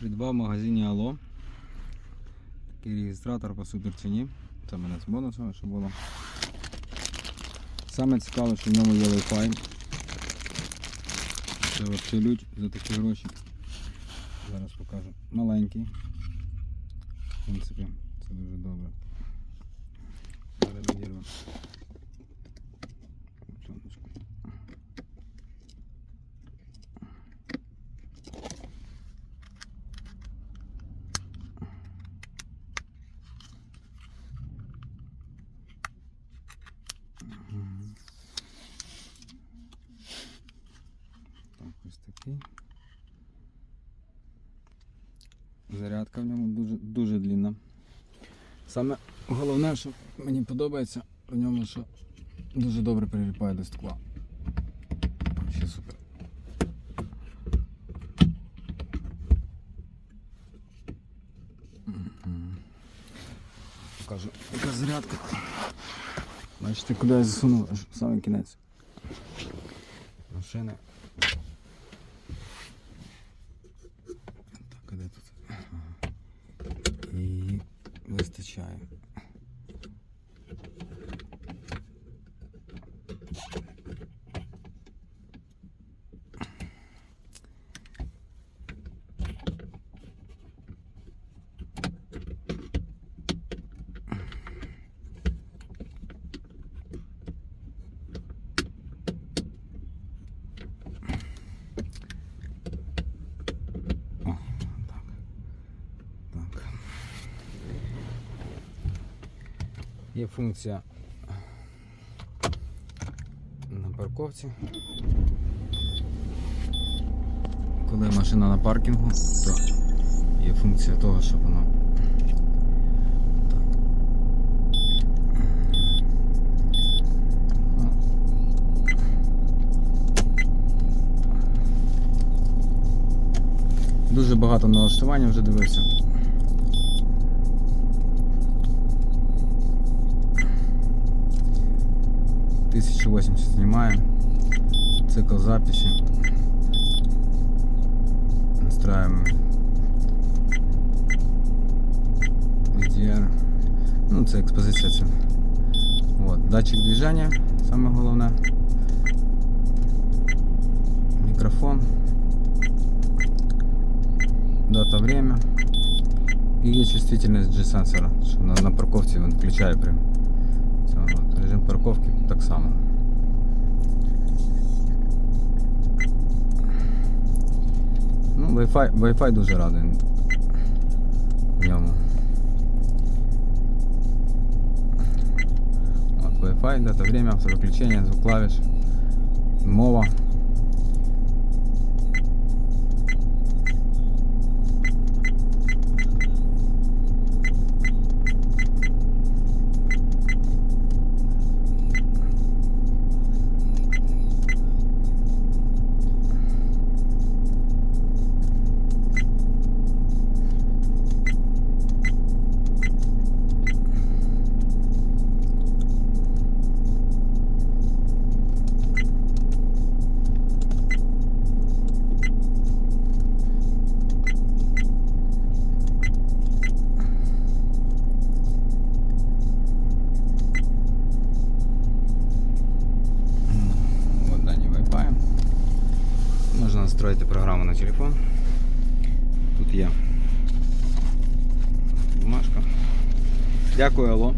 Придбав в магазині Алло. Такий реєстратор по суперціні. Це мене з бонусом, що було. Саме цікаве, що в ньому є Wi-Fi. Це взагалі лють за такі гроші. Зараз покажу. Маленький. В принципі, це дуже добре. Зараз відірву. Сонечко. Мгм. Так, ось такий. Зарядка в ньому дуже, дуже длінна. Саме головне, що мені подобається в ньому, що дуже добре приліпає до скла. Ще супер. Покажу, яка зарядка. Бачите, куди я засунув, аж самий кінець. Машини. Так, де тут? Вистачає. О, так. Так. Є функція на парковці. Коли машина на паркінгу, то є функція того, щоб воно. Ну, Дуже багато налаштування вже дивився. Тисячу восемьдесят. Цикл записи. Настраиваем HDR. Ну, це експозиція це. Вот. Датчик движения, саме головне. Мікрофон. дата, время. І є чувствительність G-сенсора, на, на парковці він включає при цьому. От, Режим парковки так само. Ну, Wi-Fi, Wi-Fi дуже радий в ньому. Wi-Fi, дата, время, автовиключення, звук клавіш, мова. Настроїти на телефон. Тут є бумажка. Дякую, Алло.